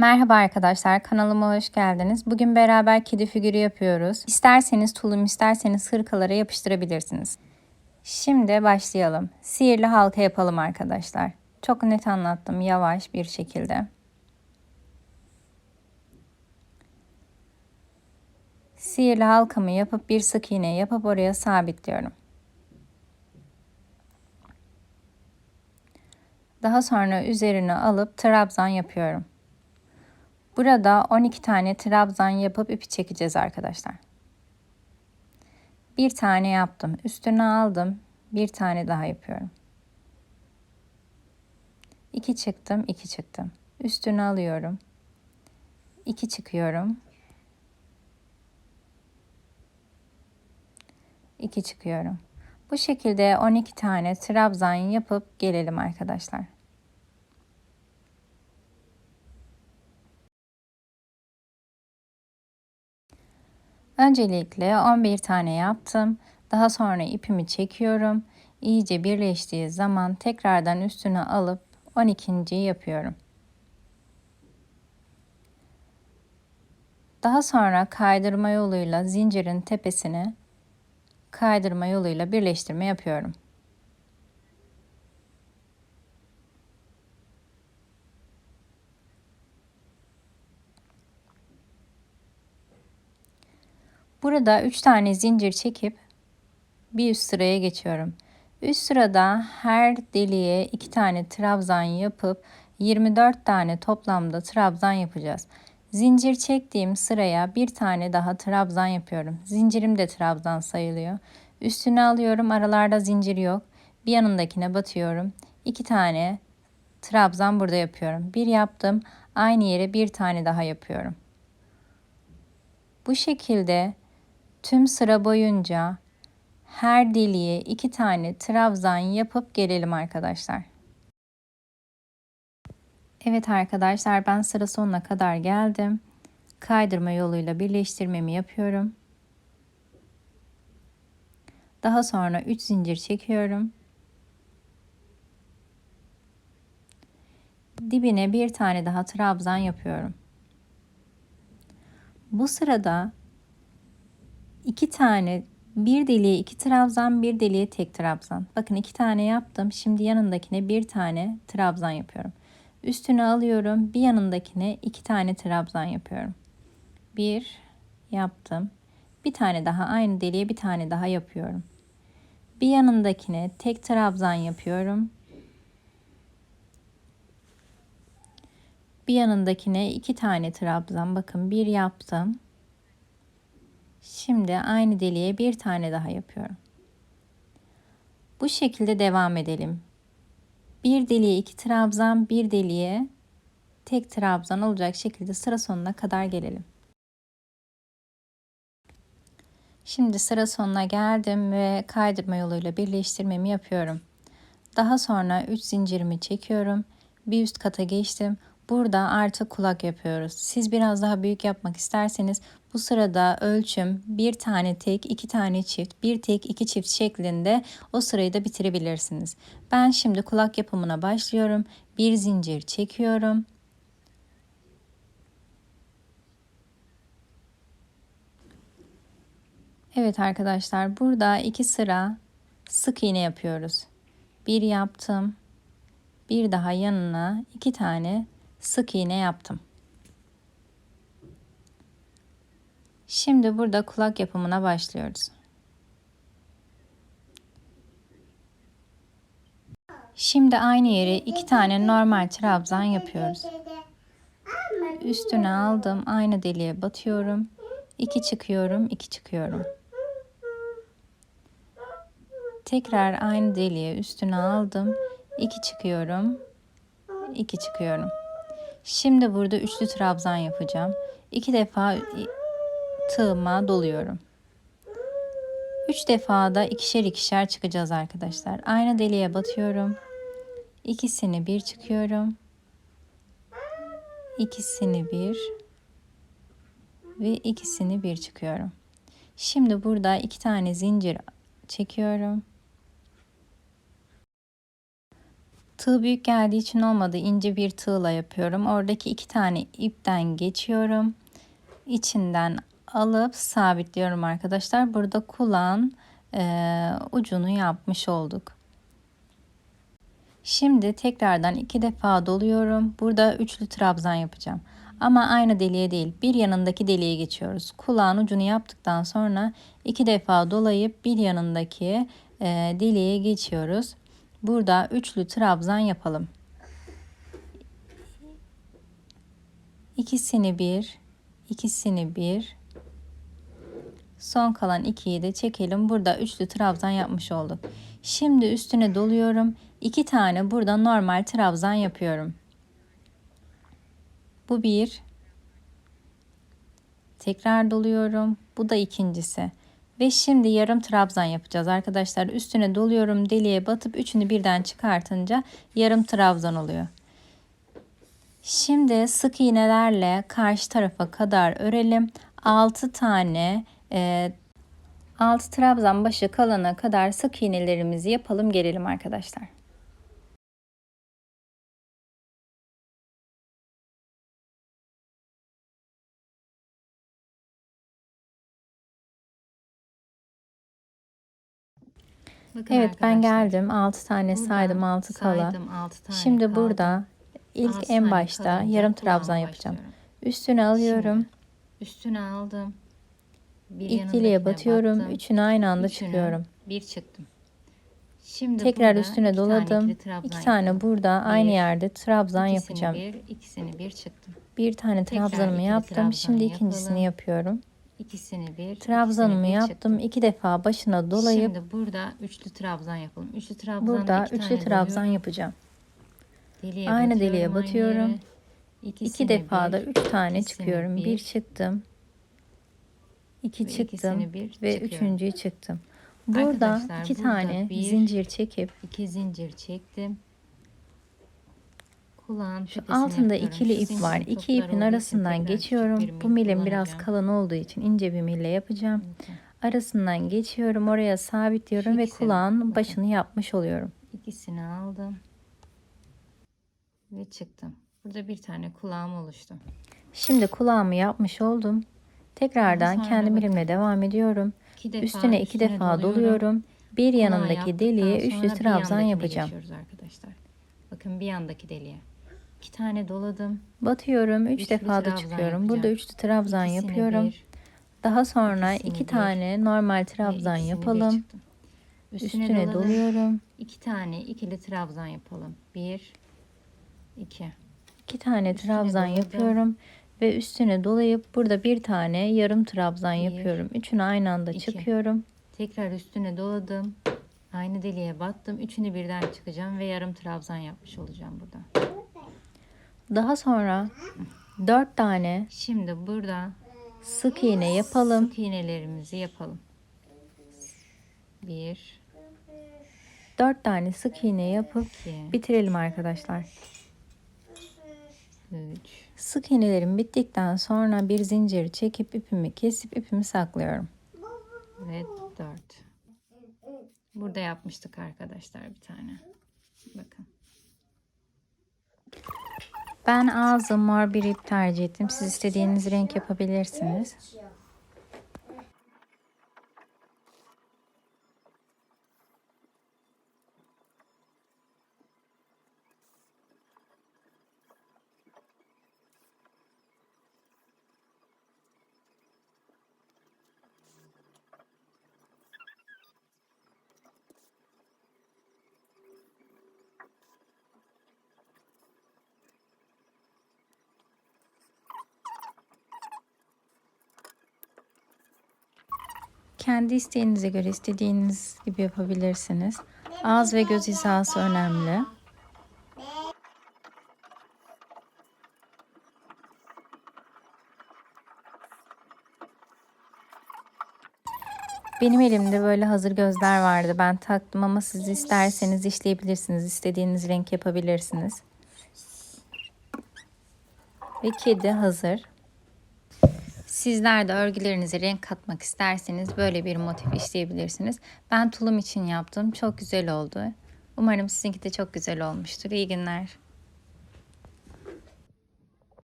Merhaba arkadaşlar kanalıma hoş geldiniz. Bugün beraber kedi figürü yapıyoruz. İsterseniz tulum isterseniz hırkalara yapıştırabilirsiniz. Şimdi başlayalım. Sihirli halka yapalım arkadaşlar. Çok net anlattım yavaş bir şekilde. Sihirli halkamı yapıp bir sık iğne yapıp oraya sabitliyorum. Daha sonra üzerine alıp trabzan yapıyorum. Burada 12 tane trabzan yapıp ipi çekeceğiz arkadaşlar. Bir tane yaptım. Üstüne aldım. Bir tane daha yapıyorum. 2 çıktım, 2 çıktım. Üstüne alıyorum. 2 çıkıyorum. 2 çıkıyorum. Bu şekilde 12 tane trabzan yapıp gelelim arkadaşlar. Öncelikle 11 tane yaptım. Daha sonra ipimi çekiyorum. İyice birleştiği zaman tekrardan üstüne alıp 12. yapıyorum. Daha sonra kaydırma yoluyla zincirin tepesini kaydırma yoluyla birleştirme yapıyorum. Burada 3 tane zincir çekip bir üst sıraya geçiyorum. Üst sırada her deliğe 2 tane trabzan yapıp 24 tane toplamda trabzan yapacağız. Zincir çektiğim sıraya bir tane daha trabzan yapıyorum. Zincirim de trabzan sayılıyor. Üstüne alıyorum. Aralarda zincir yok. Bir yanındakine batıyorum. İki tane trabzan burada yapıyorum. Bir yaptım. Aynı yere bir tane daha yapıyorum. Bu şekilde tüm sıra boyunca her deliğe iki tane trabzan yapıp gelelim arkadaşlar. Evet arkadaşlar ben sıra sonuna kadar geldim. Kaydırma yoluyla birleştirmemi yapıyorum. Daha sonra 3 zincir çekiyorum. Dibine bir tane daha trabzan yapıyorum. Bu sırada iki tane bir deliğe iki trabzan bir deliğe tek trabzan. Bakın iki tane yaptım. Şimdi yanındakine bir tane trabzan yapıyorum. Üstüne alıyorum. Bir yanındakine iki tane trabzan yapıyorum. Bir yaptım. Bir tane daha aynı deliğe bir tane daha yapıyorum. Bir yanındakine tek trabzan yapıyorum. Bir yanındakine iki tane trabzan. Bakın bir yaptım. Şimdi aynı deliğe bir tane daha yapıyorum. Bu şekilde devam edelim. Bir deliğe iki trabzan, bir deliğe tek trabzan olacak şekilde sıra sonuna kadar gelelim. Şimdi sıra sonuna geldim ve kaydırma yoluyla birleştirmemi yapıyorum. Daha sonra 3 zincirimi çekiyorum. Bir üst kata geçtim. Burada artık kulak yapıyoruz. Siz biraz daha büyük yapmak isterseniz bu sırada ölçüm bir tane tek, iki tane çift, bir tek, iki çift şeklinde o sırayı da bitirebilirsiniz. Ben şimdi kulak yapımına başlıyorum. Bir zincir çekiyorum. Evet arkadaşlar burada iki sıra sık iğne yapıyoruz. Bir yaptım. Bir daha yanına iki tane sık iğne yaptım. Şimdi burada kulak yapımına başlıyoruz. Şimdi aynı yere iki tane normal trabzan yapıyoruz. Üstüne aldım. Aynı deliğe batıyorum. 2 çıkıyorum, 2 çıkıyorum. Tekrar aynı deliğe üstüne aldım. 2 çıkıyorum. 2 çıkıyorum. Şimdi burada üçlü trabzan yapacağım. 2 defa tığıma doluyorum. 3 defa da ikişer ikişer çıkacağız arkadaşlar. Aynı deliğe batıyorum. İkisini bir çıkıyorum. İkisini bir ve ikisini bir çıkıyorum. Şimdi burada iki tane zincir çekiyorum. Tığ büyük geldiği için olmadı. ince bir tığla yapıyorum. Oradaki iki tane ipten geçiyorum. İçinden alıp sabitliyorum arkadaşlar. Burada kulağın e, ucunu yapmış olduk. Şimdi tekrardan iki defa doluyorum. Burada üçlü trabzan yapacağım. Ama aynı deliğe değil, bir yanındaki deliğe geçiyoruz. Kulağın ucunu yaptıktan sonra iki defa dolayıp bir yanındaki e, deliğe geçiyoruz. Burada üçlü trabzan yapalım. İkisini bir, ikisini bir. Son kalan ikiyi de çekelim. Burada üçlü trabzan yapmış olduk. Şimdi üstüne doluyorum. İki tane burada normal trabzan yapıyorum. Bu bir. Tekrar doluyorum. Bu da ikincisi. Ve şimdi yarım trabzan yapacağız arkadaşlar. Üstüne doluyorum. Deliğe batıp üçünü birden çıkartınca yarım trabzan oluyor. Şimdi sık iğnelerle karşı tarafa kadar örelim. 6 tane e, 6 trabzan başı kalana kadar sık iğnelerimizi yapalım gelelim arkadaşlar. Bakın Evet ben arkadaşlar, geldim. 6 tane burada saydım 6 kala. saydım, altı tane Şimdi kaldı. burada ilk Altı en tane başta yarım trabzan yapacağım. Üstüne alıyorum. Üstüne aldım. Bir deliğe batıyorum. battım. Üçünü aynı anda Üçünü, çıkıyorum. Bir çıktım. Şimdi Tekrar üstüne iki tane doladım. ikili trabzan İki tane burada aynı Bir, yerde trabzan İkisini yapacağım. bir, ikisini bir çıktım. Bir tane trabzanımı yaptım. trabzan Şimdi ikincisini yapalım. yapıyorum. İkisini bir, Trabzanımı ikisini bir yaptım. çıktım. iki defa başına dolayıp Şimdi burada üçlü trabzan yapalım. Üçlü trabzan burada iki üçlü trabzan doluyorum. yapacağım. Deliğe Aynı deliğe batıyorum. yere. İki İkisini defa da üç tane ikisini çıkıyorum. Bir, bir, çıktım. İki Ve çıktım ikisini bir ve çıkıyorum. üçüncüyü çıktım. Burada Arkadaşlar, iki burada tane bir, zincir çekip iki zincir çektim. Şu altında ikili ip var. İki ipin arasından geçiyorum. Bu mil milim biraz kalın olduğu için ince bir mille yapacağım. Arasından geçiyorum. Oraya sabitliyorum ve kulağın başını yapmış oluyorum. İkisini aldım. Ve çıktım. Burada bir tane kulağım oluştu. Şimdi kulağımı yapmış oldum. Tekrardan kendi bakın. milimle devam ediyorum. İki defa Üstüne iki üstüne defa doluyorum. doluyorum. Bir yanındaki deliğe üçlü trabzan yapacağım. arkadaşlar. Bakın bir yandaki deliğe. İki tane doladım. Batıyorum. Üç Üçlü defa da çıkıyorum. Burada üçlü trabzan İkisini yapıyorum. bir, Daha sonra ikisini iki bir tane normal trabzan yapalım. Üstüne, Üstüne doladım. doluyorum. İki tane ikili trabzan yapalım. Bir, iki. İki tane Üstüne trabzan doladım. yapıyorum ve üstüne dolayıp burada bir tane yarım trabzan Bir, yapıyorum. Üçünü aynı anda iki. çıkıyorum. Tekrar üstüne doladım. Aynı deliğe battım. Üçünü birden çıkacağım ve yarım trabzan yapmış olacağım burada. Daha sonra dört tane Şimdi burada sık iğne yapalım. sık iğnelerimizi yapalım. Bir, Dört tane sık iğne yapıp iki, bitirelim arkadaşlar. üç, Sık iğnelerim bittikten sonra bir zincir çekip ipimi kesip ipimi saklıyorum. ve dört. Burada yapmıştık arkadaşlar bir tane. Bakın. Ben ağzı mor bir ip tercih ettim. Siz istediğiniz renk yapabilirsiniz. Kendi isteğinize göre istediğiniz gibi yapabilirsiniz. Ağız ve göz hizası önemli. Benim elimde böyle hazır gözler vardı. Ben taktım ama siz isterseniz işleyebilirsiniz. İstediğiniz renk yapabilirsiniz. Ve kedi hazır. Sizler de örgülerinize renk katmak isterseniz böyle bir motif işleyebilirsiniz. Ben tulum için yaptım. Çok güzel oldu. Umarım sizinki de çok güzel olmuştur. İyi günler.